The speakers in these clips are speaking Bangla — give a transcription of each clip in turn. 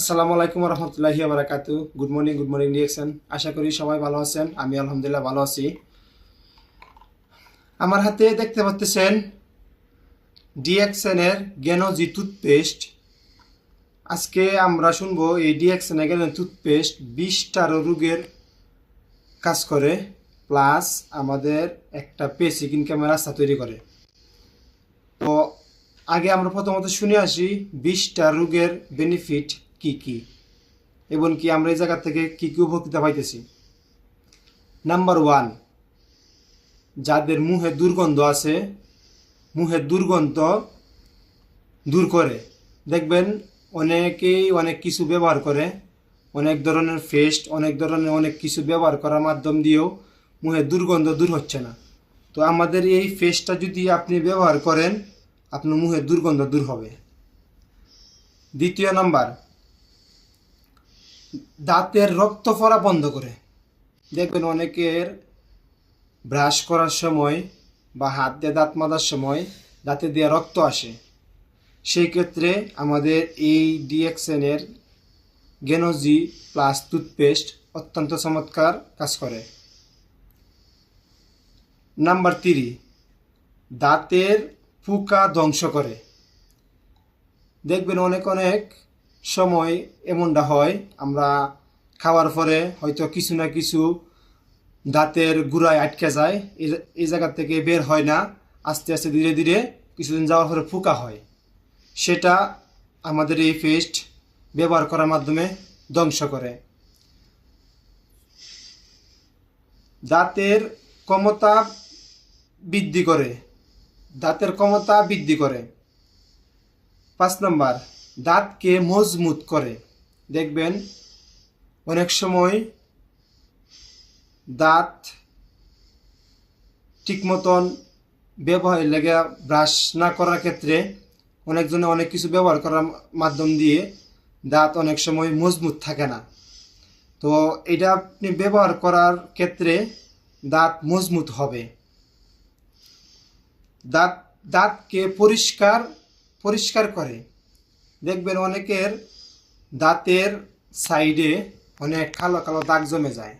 আসসালামু আলাইকুম রহমতুল্লাহি বারাকাতু good morning good morning DXN আশা করি সবাই ভালো আছেন, আমি আলহামদুলিল্লাহ ভালো আছি। আমার হাতে দেখতে পাচ্ছেন ডিএক্সএনের গেনোজি টুথপেস্ট আজকে আমরা শুনব এই ডিএক্সএনের গেনো টুথপেস্ট বিশটারও রোগের কাজ করে প্লাস আমাদের একটা পেসিক ইনকামের তৈরি করে। তো আগে আমরা প্রথমত শুনে আসি বিশটা রোগের বেনিফিট কি কি? এবং কি আমরা এই জায়গা থেকে কি কি উপকৃত পাইতেছি? নাম্বার ওয়ান যাদের মুহে দুর্গন্ধ আছে মুখের দুর্গন্ধ দূর করে। দেখবেন, অনেকেই অনেক কিছু ব্যবহার করে, অনেক ধরনের ফেস্ট অনেক ধরনের অনেক কিছু ব্যবহার করার মাধ্যম দিয়েও মুখের দুর্গন্ধ দূর হচ্ছে না। তো আমাদের এই ফেস্টটা যদি আপনি ব্যবহার করেন, আপনার মুখের দুর্গন্ধ দূর হবে। দ্বিতীয় নাম্বার দাঁতের রক্ত পড়া বন্ধ করে। দেখবেন অনেকের ব্রাশ করার সময় বা হাত দিয়ে দাঁত মাজার সময় দাঁতে দিয়ে রক্ত আসে। সেই ক্ষেত্রে আমাদের এই ডিএক্সএনের গেনোজি প্লাস টুথপেস্ট অত্যন্ত চমৎকার কাজ করে। নাম্বার থ্রি, দাঁতের পোকা ধ্বংস করে। দেখবেন অনেক অনেক সময় এমনটা হয়, আমরা খাওয়ার পরে হয়তো কিছু না কিছু দাঁতের গুড়ায় আটকে যায় এই- জায়গা থেকে বের হয় না, আস্তে আস্তে ধীরে ধীরে কিছুদিন যাওয়ার পরে পোকা হয়। সেটা আমাদের এই পেস্ট ব্যবহার করার মাধ্যমে ধ্বংস করে। দাঁতের ক্ষমতা বৃদ্ধি করে। দাঁতের ক্ষমতা বৃদ্ধি করে। পাঁচ নম্বর দাঁতকে মজবুত করে। দেখবেন, অনেক সময় দাঁত ঠিক মতন ব্যবহার লেগে ব্রাশ না করার ক্ষেত্রে অনেকজনে অনেক কিছু ব্যবহার করার মাধ্যম দিয়ে দাঁত অনেক সময় মজবুত থাকে না। তো এটা আপনি ব্যবহার করার ক্ষেত্রে দাঁত মজবুত হবে। দাঁত, দাঁতকে পরিষ্কার পরিষ্কার করে। দেখবেন অনেকের দাঁতের সাইডে অনেক কালো কালো দাগ জমে যায়।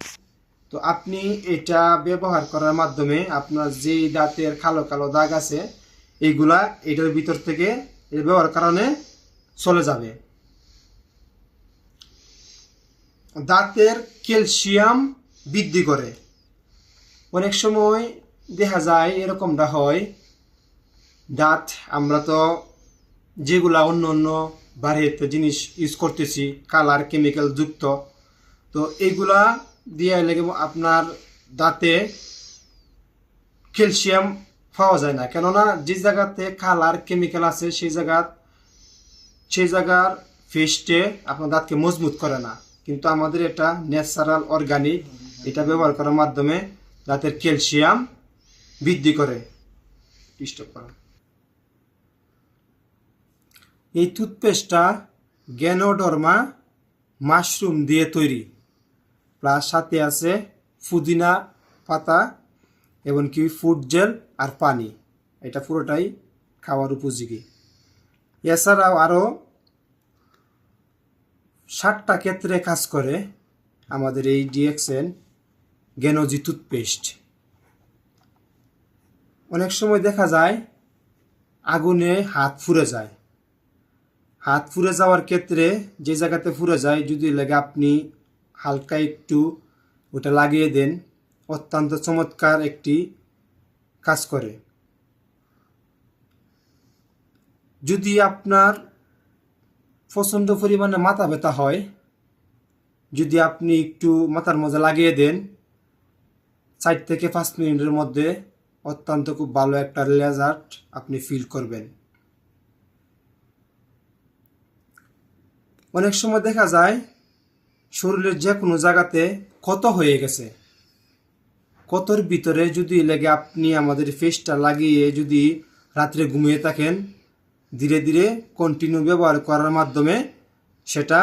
তো আপনি এটা ব্যবহার করার মাধ্যমে আপনার যেই দাঁতের কালো কালো দাগ আছে এইগুলা এটার ভিতর থেকে এটা ব্যবহার কারণে চলে যাবে। দাঁতের ক্যালসিয়াম বৃদ্ধি করে। অনেক সময় দেখা যায় এরকমটা হয়, দাঁত আমরা তো যেগুলা অন্য অন্য বাড়িতে জিনিস ইউজ করতেছি কালার কেমিক্যাল যুক্ত। তো এইগুলা দিয়ে লেগে আপনার দাঁতে ক্যালসিয়াম পাওয়া যায় না। কেননা যে জায়গাতে কালার কেমিক্যাল আছে, সেই জায়গা সেই জায়গার ফেস্টে আপনার দাঁতকে মজবুত করে না। কিন্তু আমাদের এটা ন্যাচারাল অর্গানিক এটা ব্যবহার করার মাধ্যমে দাঁতের ক্যালসিয়াম বৃদ্ধি করে। স্টপ করা। এই টুথপেস্টটা গ্যানোডর্মা মাশরুম দিয়ে তৈরি। প্লাস সাথে আছে পুদিনা পাতা এবং কি ফুড জেল আর পানি। এটা পুরোটাই খাওয়ার উপযোগী। এছাড়াও আরও ষাটটা ক্ষেত্রে কাজ করে আমাদের এই ডিএক্সএন গেনোজি টুথপেস্ট অনেক সময় দেখা যায় আগুনে হাত ফুরে যায়। হাত ফুরে যাওয়ার ক্ষেত্রে যে জায়গাতে ফুরে যায়, যদি লাগে আপনি হালকা একটু ওটা লাগিয়ে দেন, অত্যন্ত চমৎকার একটি কাজ করে। যদি আপনার প্রচণ্ড পরিমাণে মাথা ব্যথা হয়, যদি আপনি একটু মাথার মধ্যে লাগিয়ে দেন, চার থেকে পাঁচ মিনিটের মধ্যে অত্যন্ত খুব ভালো একটা রেজাল্ট আপনি ফিল করবেন। অনেক সময় দেখা যায়, শরীরের যে কোনো জায়গাতে ক্ষত হয়ে গেছে। ক্ষতর ভিতরে যদি লেগে আপনি আমাদের ফেসটা লাগিয়ে যদি রাত্রে ঘুমিয়ে থাকেন, ধীরে ধীরে কন্টিনিউ ব্যবহার করার মাধ্যমে সেটা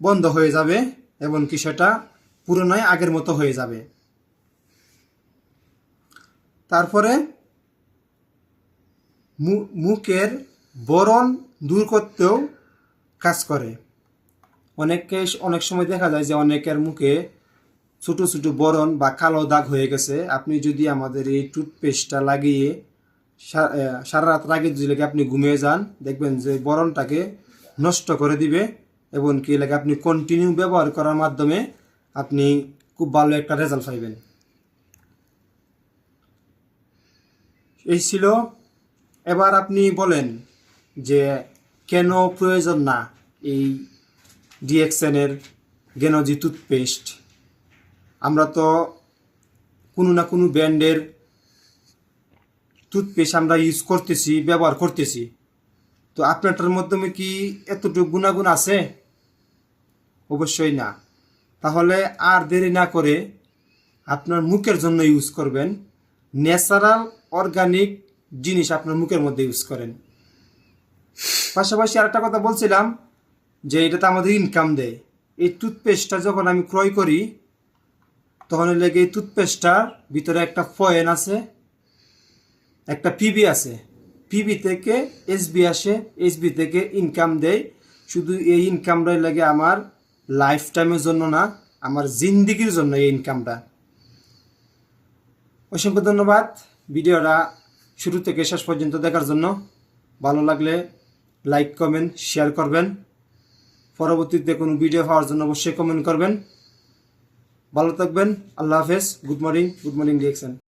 বন্ধ হয়ে যাবে এবং কি সেটা পুরোনায় আগের মতো হয়ে যাবে। তারপরে মুখের বরণ দূর করতেও কাজ করে। অনেককে অনেক সময় দেখা যায় যে অনেকের মুখে ছোট ছোট বরণ বা কালো দাগ হয়ে গেছে। আপনি যদি আমাদের এই টুথপেস্টটা লাগিয়ে সারা রাত আগে যদি আপনি ঘুমিয়ে যান, দেখবেন যে বরণটাকে নষ্ট করে দিবে এবং কি লাগে আপনি কন্টিনিউ ব্যবহার করার মাধ্যমে আপনি খুব ভালো একটা রেজাল্ট পাইবেন। এই ছিল। এবার আপনি বলেন যে কেন প্রয়োজন না এই ডিএক্সএনের গেনজি টুথপেস্ট আমরা তো কোনো না কোনো ব্র্যান্ডের টুথপেস্ট আমরা ইউজ করতেছি, ব্যবহার করতেছি। তো আপনারটার মাধ্যমে কি এতটুকু গুণাগুণ আছে? অবশ্যই না। তাহলে আর দেরি না করে আপনার মুখের জন্য ইউজ করবেন। ন্যাচারাল অর্গানিক জিনিস আপনার মুখের মধ্যে ইউজ করেন। পাশাপাশি আরেকটা কথা বলছিলাম যে এটাতে আমাদের ইনকাম দেয়। এই টুথপেস্টটা যখন আমি ক্রয় করি, তখন লেগে এই টুথপেস্টটার ভিতরে একটা ফয়েন আছে, একটা পিবি আছে। পিবি থেকে এসবি আসে এসবি থেকে ইনকাম দেয়। শুধু এই ইনকামটাই লাগে আমার লাইফ টাইমের জন্য না, আমার জিন্দিগির জন্য এই ইনকামটা অসংখ্য ধন্যবাদ ভিডিওটা শুরু থেকে শেষ পর্যন্ত দেখার জন্য। ভালো লাগলে লাইক, কমেন্ট, শেয়ার করবেন। পরবর্তীতে কোনো ভিডিও পাওয়ার জন্য অবশ্যই কমেন্ট করবেন। ভালো থাকবেন। আল্লাহ হাফেজ। Good morning. Good morning, DXN.